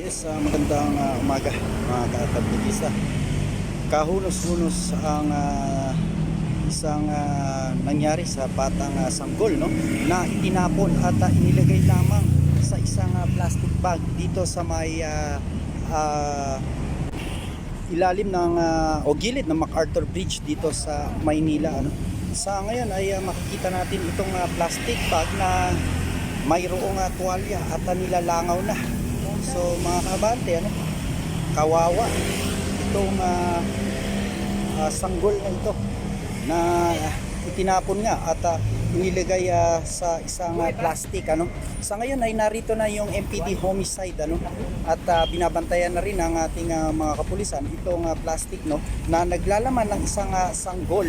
Yes, ah, magandang ah, umaga mga katabligista. Kahunos-hunos ang ah, isang ah, nangyari sa batang ah, sanggol no na itinapon at ah, inilagay lamang sa isang ah, plastic bag dito sa may ah, ah, ilalim ng ah, o gilid ng MacArthur Bridge dito sa Maynila ano. Sa ngayon ay ah, makikita natin itong ah, plastic bag na mayroong uh, tuwalya at ah, nilalangaw na. So mga kabante, ano, kawawa. Itong ah, ah, sanggol na ito na itinapon nga at ah, inilagay ah, sa isang ah, plastic ano. Sa ngayon ay narito na yung MPD homicide ano? At ah, binabantayan na rin ng ating ah, mga kapulisan itong ah, plastic no? Na naglalaman ng isang ah, sanggol